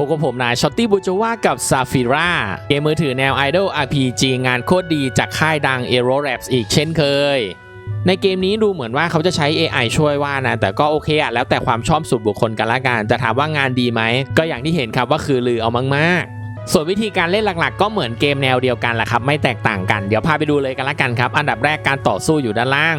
พบกับผมนายช็อตตี้บูจว่ากับซาฟิราเกมมือถือแนว Idol RPG งานโคตรดีจากค่ายดัง a e r o r a p s อีกเช่นเคย ในเกมนี้ดูเหมือนว่าเขาจะใช้ AI ช่วยว่านะ แต่ก็โอเคอะแล้วแต่ความชอบส่วนบุคคลกันละกันแต่ถามว่างานดีไหม ก็อย่างที่เห็นครับว่าคือลือเอามากๆ ส่วนวิธีการเล่นหลักๆ ก็เหมือนเกมแนวเดียวกันแหละครับไม่แตกต่างกันเดี๋ยวพาไปดูเลยกันละกันครับอันดับแรกการต่อสู้อยู่ด้านล่าง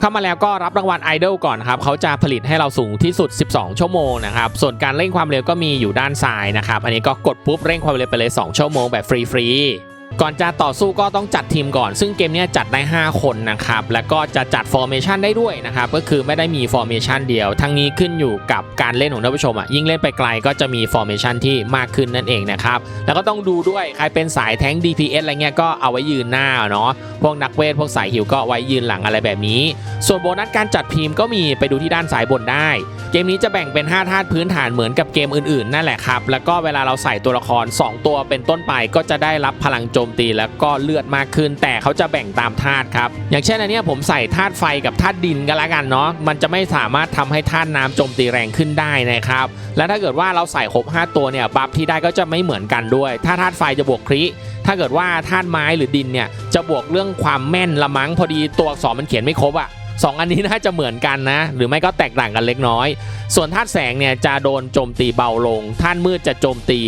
เข้ามาแล้วก็รับรางวัลไอดอลก่อนครับเขาจะผลิตให้เราสูงที่สุด 12 ชั่วโมงนะครับส่วนการเร่งความเร็วก็มีอยู่ด้านซ้ายนะครับอันนี้ก็กดปุ๊บเร่งความเร็วไปเลย 2 ชั่วโมงแบบฟรีๆ ก่อนจะต่อสู้ก็ต้องจัดทีมก่อน ซึ่งเกมนี้จัดได้ 5 คนนะครับ แล้วก็จะจัดฟอร์เมชันได้ด้วยนะครับ ก็คือไม่ได้มีฟอร์เมชันเดียว ทั้งนี้ขึ้นอยู่กับการเล่นของท่านผู้ชมอะ ยิ่งเล่นไปไกลก็จะมีฟอร์เมชันที่มากขึ้นนั่นเองนะครับ แล้วก็ต้องดูด้วยใครเป็นสายแท้ง DPS อะไรเงี้ยก็เอาไว้ยืนหน้าเนาะ พวกนักเวทพวกสายหิวก็ไว้ยืนหลังอะไรแบบนี้ ส่วนโบนัสการจัดทีมก็มีไปดูที่ด้านซ้ายบนได้ เกมนี้จะแบ่งเป็น 5 ธาตุพื้นฐานเหมือนกับเกมอื่นๆ นั่นแหละครับ แล้วก็เวลาเราใส่ตัวละคร 2 ตัวเป็นต้นไปก็จะได้รับพลังโจมตีแล้วก็เลือดมากขึ้น แต่เขาจะแบ่งตามธาตุครับ อย่างเช่นอันนี้ผมใส่ธาตุไฟกับธาตุดินกันละกันเนาะมันจะไม่สามารถทำให้ธาตุน้ำโจมตีแรงขึ้นได้นะครับ และถ้าเกิดว่าเราใส่ครบ5ตัวเนี่ยบัฟที่ได้ก็จะไม่เหมือนกันด้วย ถ้าธาตุไฟจะบวกคริถ้าเกิดว่าธาตุไม้หรือดินเนี่ยจะบวกเรื่องความแม่นละมั้งพอดีตัวอักษรมันเขียนไม่ครบอะสองอันนี้น่าจะเหมือนกันนะ หรือไม่ก็แตกต่างกันเล็กน้อย ส่วนธาตุแสงเนี่ยจะโดนโจมตีเบาลงธาตุมืดจะโจมตี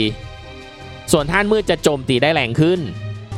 ส่วนธาตุมืดจะโจมตีได้แรงขึ้น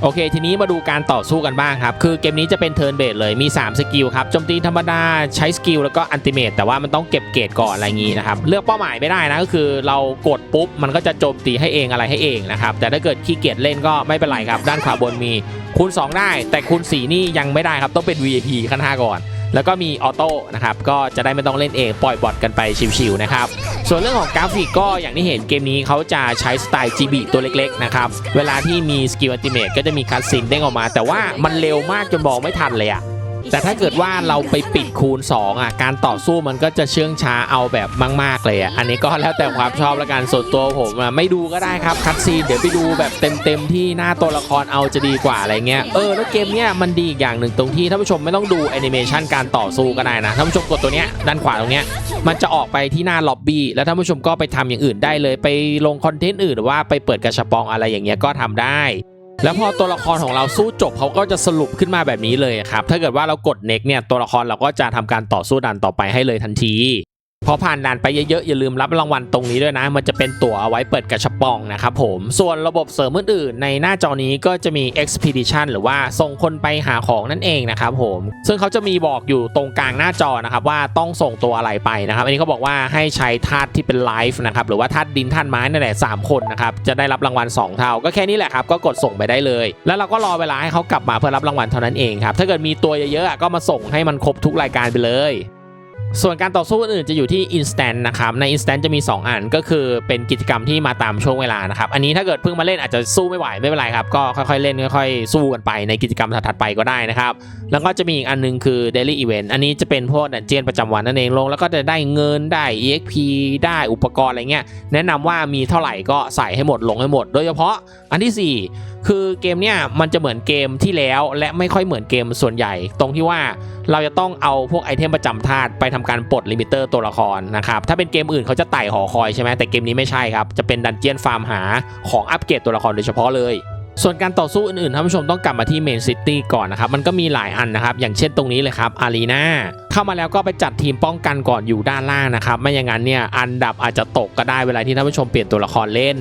โอเค ทีนี้มาดูการต่อสู้กันบ้างครับ คือเกมนี้จะเป็นเทิร์นเบสเลยมี 3 สกิลครับโจมตีธรรมดาใช้สกิลแล้วก็อันติเมตแต่ว่ามันต้องเก็บเกรดก่อนอะไรอย่างงี้นะครับ เลือกเป้าหมายไม่ได้นะก็คือเรากดปุ๊บ มันก็จะโจมตีให้เองอะไรให้เองนะครับ แต่ถ้าเกิดขี้เกียจเล่นก็ไม่เป็นไรครับ ด้านขวาบนมีคูณ2ได้ แต่คูณ4นี่ยังไม่ได้ครับต้องเป็น VIP ขั้น5ก่อน แล้วก็มีออโต้นะครับก็จะได้ไม่ต้องเล่นเองปล่อยบอทกันไปชิวๆนะครับส่วนเรื่องของกราฟิกก็อย่างที่เห็นเกมนี้เขาจะใช้สไตล์ GB ตัวเล็กๆนะครับเวลาที่มีสกิลอัลติเมทก็จะมีคัสซินเด้งออกมา แต่ว่ามันเร็วมากจนมองไม่ทันเลยอะ แต่ถ้าเกิดว่าเราไปปิดคูณ 2 อะ การต่อสู้มันก็จะเชื่องช้าเอาแบบมาก ๆ เลยอะ อันนี้ก็แล้วแต่ความชอบและการส่วนตัวผมอะไม่ดูก็ได้ครับคัดซีนเดี๋ยวไปดูแบบเต็ม ๆ ที่หน้าตัวละครเอาจะดีกว่าอะไรเงี้ย เออ แล้วเกมเนี้ยมันดีอีกอย่างหนึ่งตรงที่ท่านผู้ชมไม่ต้องดูแอนิเมชันการต่อสู้ก็ได้นะท่านผู้ชมกดตัวเนี้ยด้านขวาตรงเนี้ยมันจะออกไปที่หน้าล็อบบี้แล้วท่านผู้ชมก็ไปทำอย่างอื่นได้เลย ไปลงคอนเทนต์อื่นหรือว่าไปเปิดกระชับปองอะไรอย่างเงี้ยก็ทำได้ แล้วพอตัวละครของเราสู้จบเขาก็จะสรุปขึ้นมาแบบนี้เลยครับถ้าเกิดว่าเรากดเน็กเนี่ยตัวละครเราก็จะทำการต่อสู้ดันต่อไปให้เลยทันที พอผ่านด่านไปเยอะๆอย่าลืมรับรางวัลตรงนี้ด้วยนะ มันจะเป็นตั๋วเอาไว้เปิดกระชับปองนะครับผมส่วนระบบเสริมอื่นๆในหน้าจอนี้ก็จะมี expedition หรือว่าส่งคนไปหาของนั่นเองนะครับผมซึ่งเขาจะมีบอกอยู่ตรงกลางหน้าจอนะครับว่าต้องส่งตัวอะไรไปนะครับอันนี้เขาบอกว่าให้ใช้ธาตุที่เป็นไลฟ์นะครับหรือว่าธาตุดินธาตุไม้นั่นแหละสามคนนะครับจะได้รับรางวัล 2 เท่า ก็แค่นี้แหละครับก็กดส่งไปได้เลย แล้วเราก็รอเวลาให้เขากลับมาเพื่อรับรางวัลเท่านั้นเองครับถ้าเกิดมีตัวเยอะๆอะก็มาส่งให้มันครบทุกรายการไปเลย ส่วนการต่อสู้อื่นจะอยู่ที่ Instant นะครับ ใน Instant จะมี 2 อันก็คือเป็นกิจกรรมที่มาตามช่วงเวลานะครับ อันนี้ถ้าเกิดเพิ่งมาเล่นอาจจะสู้ไม่ไหว ไม่เป็นไรครับ ก็ค่อยๆเล่นค่อยๆสู้กันไปในกิจกรรมถัดๆไปก็ได้นะครับ แล้วก็จะมีอีกอันนึงคือ Daily Event อันนี้จะเป็นพวกดันเจียนประจำวันนั่นเองลง แล้วก็จะได้เงินได้ EXP ได้อุปกรณ์อะไรเงี้ยแนะนำว่ามีเท่าไหร่ก็ใส่ให้หมดลงให้หมด โดยเฉพาะอันที่ 4 คือเกมเนี่ยมันจะเหมือนเกมที่แล้วและไม่ค่อยเหมือนเกมส่วนใหญ่ ตรงที่ว่าเราจะต้องเอาพวกไอเทมประจำธาตุไปทำการปลดลิมิเตอร์ตัวละครนะครับถ้าเป็นเกมอื่นเขาจะไต่หอคอยใช่ไหมแต่เกมนี้ไม่ใช่ครับ จะเป็นดันเจียนฟาร์มหาของอัปเกรดตัวละครโดยเฉพาะเลยส่วนการต่อสู้อื่นๆ ท่านผู้ชมต้องกลับมาที่เมนซิตี้ก่อนนะครับ มันก็มีหลายอันนะครับ อย่างเช่นตรงนี้เลยครับ อารีนาเข้ามาแล้วก็ไปจัดทีมป้องกันก่อนอยู่ด้านล่างนะครับ ไม่อย่างนั้นเนี่ย อันดับอาจจะตกก็ได้เวลาที่ท่านผู้ชมเปลี่ยนตัวละครเล่น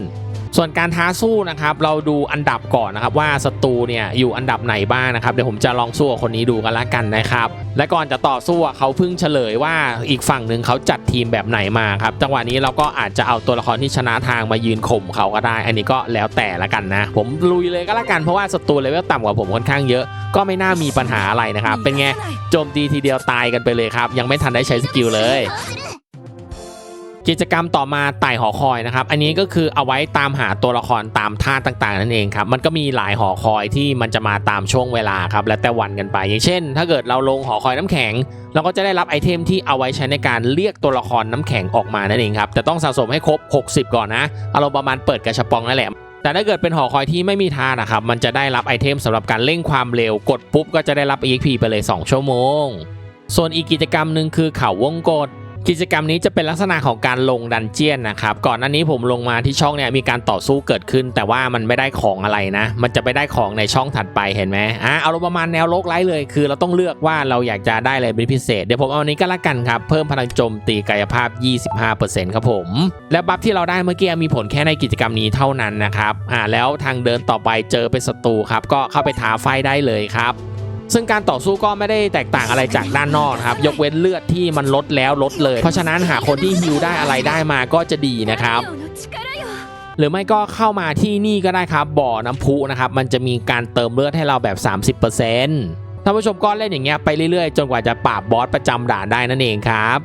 ส่วนการท้าสู้นะครับ เราดูอันดับก่อนนะครับว่าศัตรูเนี่ยอยู่อันดับไหนบ้างนะครับเดี๋ยวผมจะลองสู้กับคนนี้ดูกันละกันนะครับ และก่อนจะต่อสู้เขาเพิ่งเฉลยว่าอีกฝั่งหนึ่งเขาจัดทีมแบบไหนมาครับจังหวะนี้เราก็อาจจะเอาตัวละครที่ชนะทางมายืนข่มเขาก็ได้ อันนี้ก็แล้วแต่ละกันนะ ผมลุยเลยก็แล้วกันเพราะว่าศัตรูเลเวลต่ำกว่าผมค่อนข้างเยอะ ก็ไม่น่ามีปัญหาอะไรนะครับเป็นไงโจมตีทีเดียวตายกันไปเลยครับยังไม่ทันได้ใช้สกิลเลย กิจกรรมต่อมาไต่หอคอยนะครับ อันนี้ก็คือเอาไว้ตามหาตัวละครตามท่าต่างๆ นั่นเองครับ มันก็มีหลายหอคอยที่มันจะมาตามช่วงเวลาครับ และแต่วันกันไป อย่างเช่น ถ้าเกิดเราลงหอคอยน้ำแข็ง เราก็จะได้รับไอเทมที่เอาไว้ใช้ในการเรียกตัวละครน้ำแข็งออกมานั่นเองครับ แต่ต้องสะสมให้ครบ 60 ก่อนนะ อารมณ์ประมาณเปิดกระชับปองนั่นแหละแต่ถ้าเกิดเป็นหอคอยที่ไม่มีทานะครับ มันจะได้รับไอเทมสำหรับการเร่งความเร็ว กดปุ๊บก็จะได้รับ EXP ไปเลย 2 ชั่วโมง ส่วนอีกกิจกรรมหนึ่งคือเข่าวงกต กิจกรรมนี้จะเป็นลักษณะของการลงดันเจียนนะครับ ก่อนหน้านี้ผมลงมาที่ช่องเนี่ยมีการต่อสู้เกิดขึ้น แต่ว่ามันไม่ได้ของอะไรนะ มันจะไปได้ของในช่องถัดไปเห็นไหมอะเอาประมาณแนวโลกไร้เลย คือเราต้องเลือกว่าเราอยากจะได้อะไรเป็นพิเศษ เดี๋ยวผมเอาอันนี้ก็แล้วกันครับ เพิ่มพลังโจมตีกายภาพ 25%ครับผม และบัฟที่เราได้เมื่อกี้มีผลแค่ในกิจกรรมนี้เท่านั้นนะครับอ่าแล้วทางเดินต่อไปเจอเป็นศัตรูครับก็เข้าไปท้าไฟได้เลยครับ ซึ่งการต่อสู้ก็ไม่ได้แตกต่างอะไรจากด้านนอกครับยกเว้นเลือดที่มันลดแล้วลดเลย เพราะฉะนั้นหาคนที่ฮิวได้อะไรได้มาก็จะดีนะครับหรือไม่ก็เข้ามาที่นี่ก็ได้ครับบ่อน้ำพุนะครับมันจะมีการเติมเลือดให้เราแบบ 30%ท่านผู้ชมก็เล่นอย่างเงี้ยไปเรื่อยๆ จนกว่าจะปราบบอสประจำด่านได้นั่นเองครับ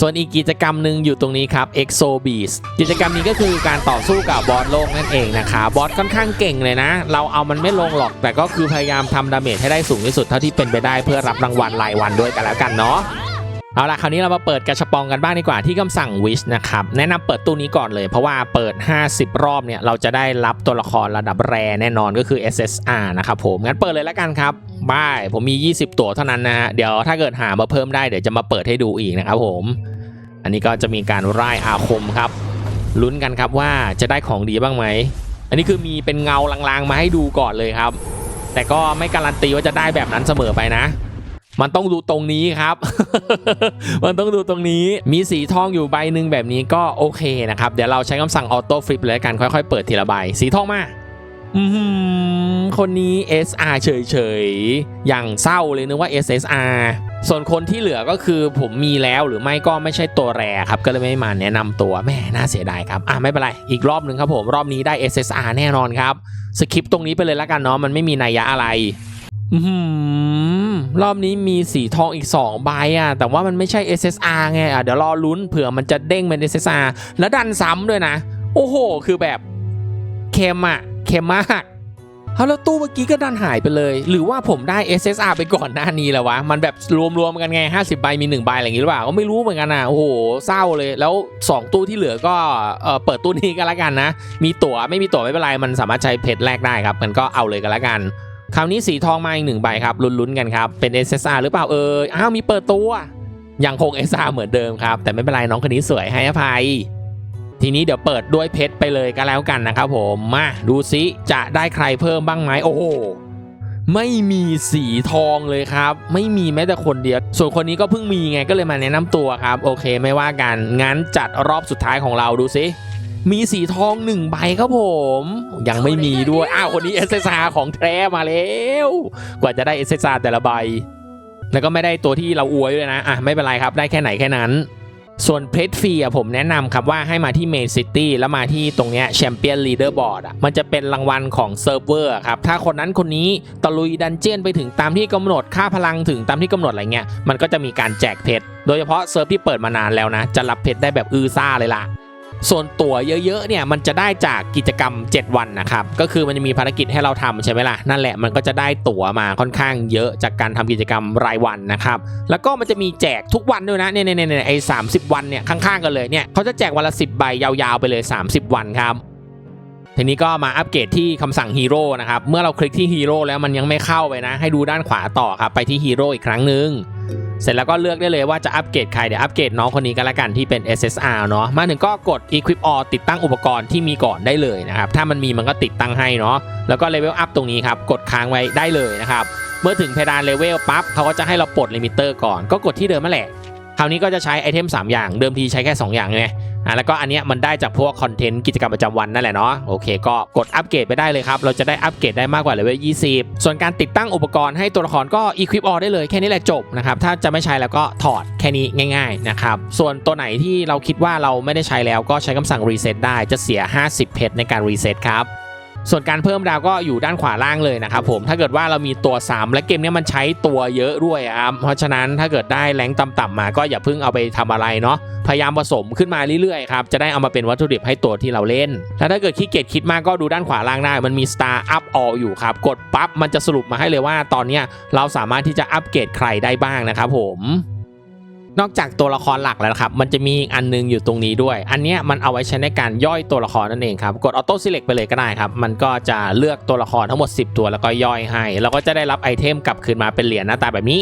ส่วนอีกกิจกรรมหนึ่งอยู่ตรงนี้ครับ EXO Beast กิจกรรมนี้ก็คือการต่อสู้กับบอสโลกนั่นเองนะครับบอสค่อนข้างเก่งเลยนะ เราเอามันไม่ลงหรอก แต่ก็คือพยายามทำดาเมจให้ได้สูงที่สุดเท่าที่เป็นไปได้เพื่อรับรางวัลรายวันด้วยกันแล้วกันเนาะเอาล่ะคราวนี้เรามาเปิดกระชปองกันบ้างดีกว่าที่คำสั่ง Wish นะครับแนะนำเปิดตู้นี้ก่อนเลย เพราะว่าเปิด 50 รอบเนี่ยเราจะได้รับตัวละครระดับแรแน่นอนก็คือ SSR นะครับผมงั้นเปิดเลยแล้วกันครับ บายผมมี 20 ตัวเท่านั้นนะฮะเดี๋ยวถ้าเกิดหามาเพิ่มได้เดี๋ยวจะมาเปิดให้ดูอีกนะครับผม อันนี้ก็จะมีการร่ายอาคมครับลุ้นกันครับว่าจะได้ของดีบ้างไหม อันนี้คือมีเป็นเงาลางๆมาให้ดูก่อนเลยครับ แต่ก็ไม่การันตีว่าจะได้แบบนั้นเสมอไปนะ มันต้องดูตรงนี้ครับ มันต้องดูตรงนี้ มีสีทองอยู่ใบหนึ่งแบบนี้ก็โอเคนะครับ เดี๋ยวเราใช้คำสั่งออโต้ฟลิปเลยกันค่อยๆเปิดทีละใบ สีทองมา คนนี้ SR เฉยๆ อย่างเศร้าเลยนึกว่า SSR ส่วนคนที่เหลือก็คือผมมีแล้วหรือไม่ก็ไม่ใช่ตัวแรครับ ก็เลยไม่มาแนะนำตัวแม่น่าเสียดายครับ อะไม่เป็นไร อีกรอบหนึ่งครับผม รอบนี้ได้ SSR แน่นอนครับ สคริปตรงนี้ไปเลยละกันเนาะมันไม่มีนัยยะอะไรอือหือรอบนี้มีสีทองอีก 2 ใบอะ แต่ว่ามันไม่ใช่ SSR ไงอะเดี๋ยวรอลุ้นเผื่อมันจะเด้งเป็น SSR แล้วดันซ้ำด้วยนะ โอ้โห คือแบบเค็มอะ เค็มมากเอาแล้วตู้เมื่อกี้ก็ดันหายไปเลย หรือว่าผมได้ SSR ไปก่อนหน้านี้แล้ววะ มันแบบรวมๆกันไง 50 ใบมี 1 ใบอะไรอย่างงี้หรือเปล่า ก็ไม่รู้เหมือนกันอะโอ้โห เศร้าเลย แล้ว 2 ตู้ที่เหลือก็เออเปิดตู้นี้กันละกันนะ มีตั๋วไม่มีตั๋วไม่เป็นไร มันสามารถใช้เพจแลกได้ครับ มันก็เอาเลยกันละกัน คราวนี้สีทองมาอีกหนึ่งใบครับ ลุ้นๆกันครับ เป็น SSR หรือเปล่าเอออ้าวมีเปิดตัว ยังคง SR เหมือนเดิมครับ แต่ไม่เป็นไรน้องคนนี้สวยให้อภัย ทีนี้เดี๋ยวเปิดด้วยเพชรไปเลยก็แล้วกันนะครับผมมาดูซิจะได้ใครเพิ่มบ้างไหมโอ้โหไม่มีสีทองเลยครับ ไม่มีแม้แต่คนเดียว ส่วนคนนี้ก็เพิ่งมีไงก็เลยมาแนะนำตัวครับ โอเคไม่ว่ากัน งั้นจัดรอบสุดท้ายของเราดูซิมีสีทองหนึ่งใบครับผม ยังไม่มีด้วย อ้าว คนนี้ SSR ของแท้มาแล้ว กว่าจะได้ SSR แต่ละใบ แล้วก็ไม่ได้ตัวที่เราอวยด้วยนะ อะ ไม่เป็นไรครับ ได้แค่ไหนแค่นั้น ส่วนเพจฟรีอะผมแนะนำครับว่าให้มาที่เมนซิตี้แล้วมาที่ตรงเนี้ยแชมเปี้ยนลีดเดอร์บอร์ดอะมันจะเป็นรางวัลของเซิร์ฟเวอร์ครับ ถ้าคนนั้นคนนี้ตะลุยดันเจียนไปถึงตามที่กำหนดค่าพลังถึงตามที่กำหนดอะไรเงี้ยมันก็จะมีการแจกเพชรโดยเฉพาะเซิร์ฟที่เปิดมานานแล้วนะ จะรับเพชรได้แบบอื้อซ่าเลยล่ะ ส่วนตั๋วเยอะๆเนี่ยมันจะได้จากกิจกรรม 7 วันนะครับก็คือมันจะมีภารกิจให้เราทำใช่ไหมล่ะนั่นแหละมันก็จะได้ตั๋วมาค่อนข้างเยอะจากการทำกิจกรรมรายวันนะครับแล้วก็มันจะมีแจกทุกวันด้วยนะเนี่ยเนี่ยเนี่ยไอ้สามสิบวันเนี่ยข้างๆกันเลยเนี่ยเขาจะแจกวันละ 10 ใบยาวๆไปเลย 30 วันครับ ทีนี้ก็มาอัปเกรดที่คำสั่งฮีโร่นะครับ เมื่อเราคลิกที่ฮีโร่แล้วมันยังไม่เข้าไปนะ ให้ดูด้านขวาต่อครับ ไปที่ฮีโร่อีกครั้งหนึ่งเสร็จแล้วก็เลือกได้เลยว่าจะอัปเกรดใคร เดี๋ยวอัปเกรดน้องคนนี้ก็แล้วกันที่เป็น SSR เนาะ มาถึงก็กด Equip All ติดตั้งอุปกรณ์ที่มีก่อนได้เลยนะครับ ถ้ามันมีมันก็ติดตั้งให้เนาะ แล้วก็เลเวลอัพตรงนี้ครับ กดค้างไว้ได้เลยนะครับ เมื่อถึงเพดานเลเวลปั๊บเขาก็จะให้เราปลดลิมิเตอร์ก่อน ก็กดที่เดิมนั่นแหละ คราวนี้ก็จะใช้ไอเทม3อย่าง เดิมทีใช้แค่ 2 อย่างไง อะแล้วก็อันเนี้ยมันได้จากพวกคอนเทนต์กิจกรรมประจำวันนั่นแหละเนาะโอเคก็กดอัปเกรดไปได้เลยครับ เราจะได้อัปเกรดได้มากกว่าเลเวล20 ส่วนการติดตั้งอุปกรณ์ให้ตัวละครก็อีควิปออได้เลยแค่นี้แหละจบนะครับถ้าจะไม่ใช้แล้วก็ถอดแค่นี้ง่ายๆนะครับส่วนตัวไหนที่เราคิดว่าเราไม่ได้ใช้แล้วก็ใช้คำสั่งรีเซ็ตได้จะเสีย 50 เพชรในการรีเซ็ตครับ ส่วนการเพิ่มดาวก็อยู่ด้านขวาล่างเลยนะครับผมถ้าเกิดว่าเรามีตัว 3 และเกมนี้มันใช้ตัวเยอะด้วยครับเพราะฉะนั้นถ้าเกิดได้แรงต่ำๆมาก็อย่าเพิ่งเอาไปทำอะไรเนาะพยายามผสมขึ้นมาเรื่อยๆครับจะได้เอามาเป็นวัตถุดิบให้ตัวที่เราเล่น แล้วถ้าเกิดขี้เกียจคิดมากก็ดูด้านขวาล่างได้มันมี Star Up All อยู่ครับ กดปั๊บมันจะสรุปมาให้เลยว่าตอนนี้เราสามารถที่จะอัปเกรดใครได้บ้างนะครับผม นอกจากตัวละครหลักแล้วครับมันจะมีอีกอันนึงอยู่ตรงนี้ด้วย อันนี้มันเอาไว้ใช้ในการย่อยตัวละครนั่นเองครับกดออโต้ซิเล็กไปเลยก็ได้ครับมันก็จะเลือกตัวละครทั้งหมด 10 ตัวแล้วก็ย่อยให้เราก็จะได้รับไอเทมกลับคืนมาเป็นเหรียญหน้าตาแบบนี้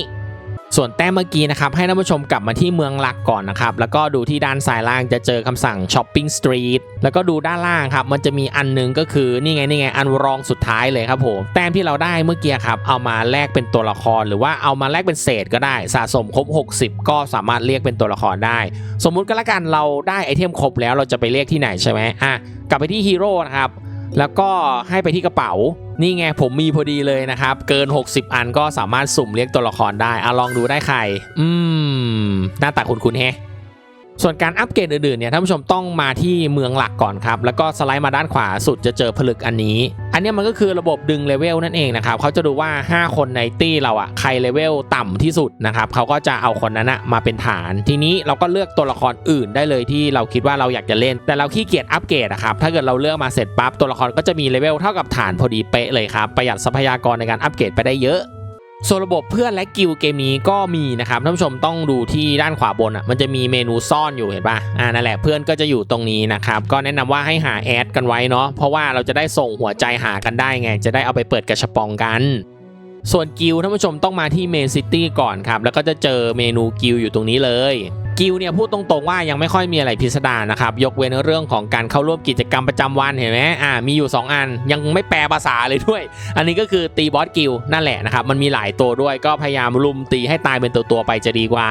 ส่วนแต้มเมื่อกี้นะครับให้ท่านผู้ชมกลับมาที่เมืองหลักก่อนนะครับ แล้วก็ดูที่ด้านซ้ายล่างจะเจอคำสั่ง Shopping Street แล้วก็ดูด้านล่างครับ มันจะมีอันหนึงก็คือนี่ไงนี่ไงอันรองสุดท้ายเลยครับผมแต้มที่เราได้เมื่อกี้ครับเอามาแลกเป็นตัวละคร หรือว่าเอามาแลกเป็นเศษก็ได้สะสมครบ 60 ก็สามารถเรียกเป็นตัวละครได้ สมมุติก็แล้วกันเราได้ไอเทมครบแล้วเราจะไปเรียกที่ไหนใช่ไหมอะกลับไปที่ฮีโร่นะครับ แล้วก็ให้ไปที่กระเป๋า นี่ไงผมมีพอดีเลยนะครับ เกิน 60 อันก็สามารถสุ่มเรียกตัวละครได้อะลองดูได้ใคร อืม หน้าตาคุณคุณแฮะ ส่วนการอัปเกรดอื่นๆเนี่ยท่านผู้ชมต้องมาที่เมืองหลักก่อนครับ แล้วก็สไลด์มาด้านขวาสุดจะเจอผลึกอันนี้ อันนี้มันก็คือระบบดึงเลเวลนั่นเองนะครับเขาจะดูว่า 5 คนในตี้เราอะใครเลเวลต่ำที่สุดนะครับเขาก็จะเอาคนนั้นอะมาเป็นฐาน ทีนี้เราก็เลือกตัวละครอื่นได้เลยที่เราคิดว่าเราอยากจะเล่น แต่เราขี้เกียจอัปเกรดอะครับถ้าเกิดเราเลือกมาเสร็จปั๊บตัวละครก็จะมีเลเวลเท่ากับฐานพอดีเป๊ะเลยครับประหยัดทรัพยากรในการอัปเกรดไปได้เยอะ ส่วนระบบเพื่อนและกิลเกมนี้ก็มีนะครับท่านผู้ชมต้องดูที่ด้านขวาบนอะมันจะมีเมนูซ่อนอยู่เห็นป่ะอ่านั่นแหละเพื่อนก็จะอยู่ตรงนี้นะครับก็แนะนำว่าให้หาแอดกันไว้เนาะเพราะว่าเราจะได้ส่งหัวใจหากันได้ไง จะได้เอาไปเปิดกระชปองกัน ส่วนกิลท่านผู้ชมต้องมาที่เมนซิตี้ก่อนครับแล้วก็จะเจอเมนูกิลอยู่ตรงนี้เลย กิลเนี่ยพูดตรงๆว่ายังไม่ค่อยมีอะไรพิสดารนะครับ ยกเว้นเรื่องของการเข้าร่วมกิจกรรมประจำวันเห็นไหมอ่ามีอยู่ 2 อันยังไม่แปลภาษาเลยด้วย อันนี้ก็คือตีบอสกิลนั่นแหละนะครับมันมีหลายตัวด้วยก็พยายามลุมตีให้ตายเป็นตัวตัวๆไปจะดีกว่า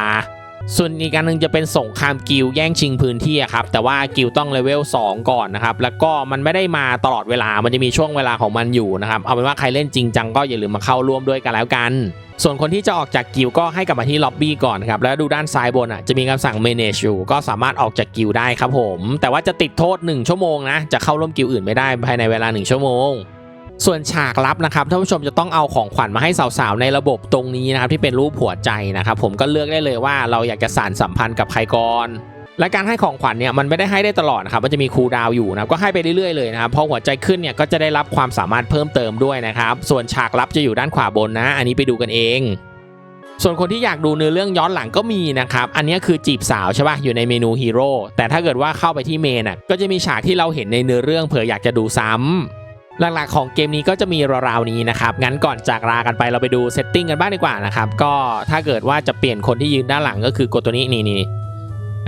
ส่วนอีกการหนึ่งจะเป็นสงครามกิลแย่งชิงพื้นที่ครับแต่ว่ากิลต้องเลเวล2 ก่อนนะครับแล้วก็มันไม่ได้มาตลอดเวลามันจะมีช่วงเวลาของมันอยู่นะครับเอาเป็นว่าใครเล่นจริงจังก็อย่าลืมมาเข้าร่วมด้วยกันแล้วกันส่วนคนที่จะออกจากกิลก็ให้กลับมาที่ล็อบบี้ก่อนครับแล้วดูด้านซ้ายบนอะจะมีคำสั่ง manage อยู่ก็สามารถออกจากกิลได้ครับผม แต่ว่าจะติดโทษ 1 ชั่วโมงนะจะเข้าร่วมกิลอื่นไม่ได้ภายในเวลา 1 ชั่วโมง ส่วนฉากลับนะครับท่านผู้ชมจะต้องเอาของขวัญมาให้สาวๆในระบบตรงนี้นะครับที่เป็นรูปหัวใจนะครับผมก็เลือกได้เลยว่าเราอยากจะสานสัมพันธ์กับใครก่อนและการให้ของขวัญเนี่ยมันไม่ได้ให้ได้ตลอดนะครับมันจะมีคูลดาวอยู่นะก็ให้ไปเรื่อยๆเลยนะครับพอหัวใจขึ้นเนี่ยก็จะได้รับความสามารถเพิ่มเติมด้วยนะครับส่วนฉากลับจะอยู่ด้านขวาบนนะ อันนี้ไปดูกันเอง ส่วนคนที่อยากดูเนื้อเรื่องย้อนหลังก็มีนะครับอันนี้คือจีบสาวใช่ป่ะอยู่ในเมนูฮีโร่แต่ถ้าเกิดว่าเข้าไปที่เมนอะก็จะมีฉากที่เราเห็นในเนื้อเรื่องเผื่ออยากจะดูซ้ำ หลักๆของเกมนี้ก็จะมีราวๆนี้นะครับ งั้นก่อนจากลากันไปเราไปดูเซตติ้งกันบ้างดีกว่านะครับ ก็ถ้าเกิดว่าจะเปลี่ยนคนที่ยืนด้านหลังก็คือกดตัวนี้นี่นี่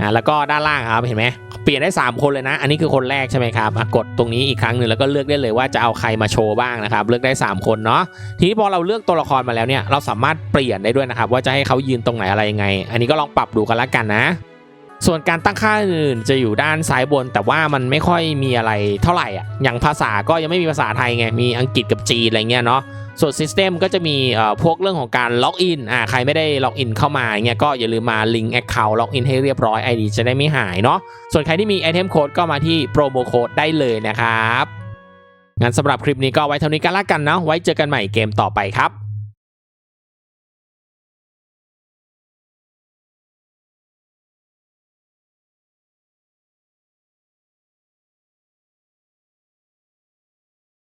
อ่าแล้วก็ด้านล่างครับเห็นไหมเปลี่ยนได้ 3 คนเลยนะ อันนี้คือคนแรกใช่ไหมครับกดตรงนี้อีกครั้งหนึ่งแล้วก็เลือกได้เลยว่าจะเอาใครมาโชว์บ้างนะครับ เลือกได้ 3 คนเนาะทีนี้พอเราเลือกตัวละครมาแล้วเนี่ยเราสามารถเปลี่ยนได้ด้วยนะครับว่าจะให้เขายืนตรงไหนอะไรยังไง อันนี้ก็ลองปรับดูกันละกันนะ ส่วนการตั้งค่าอื่นจะอยู่ด้านซ้ายบน แต่ว่ามันไม่ค่อยมีอะไรเท่าไหร่อะอย่างภาษาก็ยังไม่มีภาษาไทยไงมีอังกฤษกับจีนอะไรเงี้ยเนาะส่วน System ก็จะมีเอ่อพวกเรื่องของการล็อกอินอ่าใครไม่ได้ล็อกอินเข้ามาเงี้ยก็อย่าลืมมาลิงก์ Account ล็อกอินให้เรียบร้อย ID จะได้ไม่หายเนาะส่วนใครที่มีไอเทมโค้ดก็มาที่โปรโมโค้ดได้เลยนะครับงั้นสำหรับคลิปนี้ก็ไว้เท่านี้กันละกันเนาะไว้เจอกันใหม่เกมต่อไปครับ